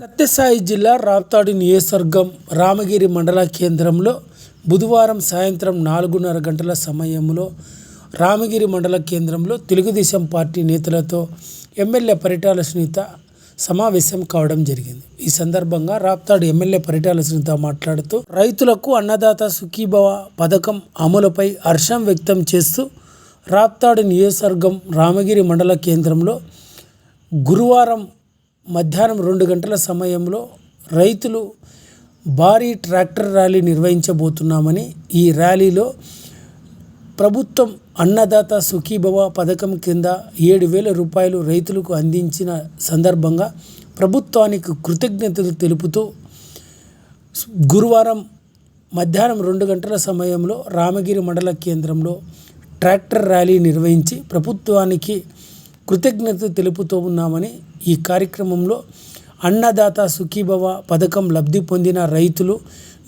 సత్యసాయి జిల్లా రాప్తాడు నియోజకవర్గం రామగిరి మండల కేంద్రంలో బుధవారం సాయంత్రం నాలుగున్నర గంటల సమయంలో రామగిరి మండల కేంద్రంలో తెలుగుదేశం పార్టీ నేతలతో ఎమ్మెల్యే పరిటాల సునీత సమావేశం కావడం జరిగింది. ఈ సందర్భంగా రాప్తాడు ఎమ్మెల్యే పరిటాల సునీత మాట్లాడుతూ రైతులకు అన్నదాత సుఖీభవ పథకం అమలుపై హర్షం వ్యక్తం చేస్తూ రాప్తాడు నియోజకవర్గం రామగిరి మండల కేంద్రంలో గురువారం మధ్యాహ్నం రెండు గంటల సమయంలో రైతులు భారీ ట్రాక్టర్ ర్యాలీ నిర్వహించబోతున్నామని ఈ ర్యాలీలో ప్రభుత్వం అన్నదాత సుఖీభవ పథకం కింద ఏడు వేల రూపాయలు రైతులకు అందించిన సందర్భంగా ప్రభుత్వానికి కృతజ్ఞతలు తెలుపుతూ గురువారం మధ్యాహ్నం రెండు గంటల సమయంలో రామగిరి మండల కేంద్రంలో ట్రాక్టర్ ర్యాలీ నిర్వహించి ప్రభుత్వానికి కృతజ్ఞత తెలుపుతూ ఉన్నామని ఈ కార్యక్రమంలో అన్నదాత సుఖీభవ పథకం లబ్ధి పొందిన రైతులు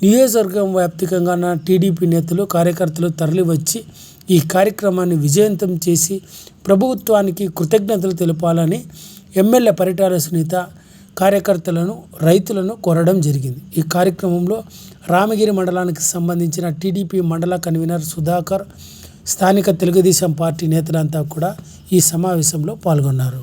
నియోజకవర్గం వ్యాప్తికంగా నా టీడీపీ నేతలు కార్యకర్తలు తరలివచ్చి ఈ కార్యక్రమాన్ని విజయవంతం చేసి ప్రభుత్వానికి కృతజ్ఞతలు తెలపాలని ఎమ్మెల్యే పరిటాల సునీత కార్యకర్తలను రైతులను కోరడం జరిగింది. ఈ కార్యక్రమంలో రామగిరి మండలానికి సంబంధించిన టీడీపీ మండల కన్వీనర్ సుధాకర్ స్థానిక తెలుగుదేశం పార్టీ నేతలంతా కూడా ఈ సమావేశంలో పాల్గొన్నారు.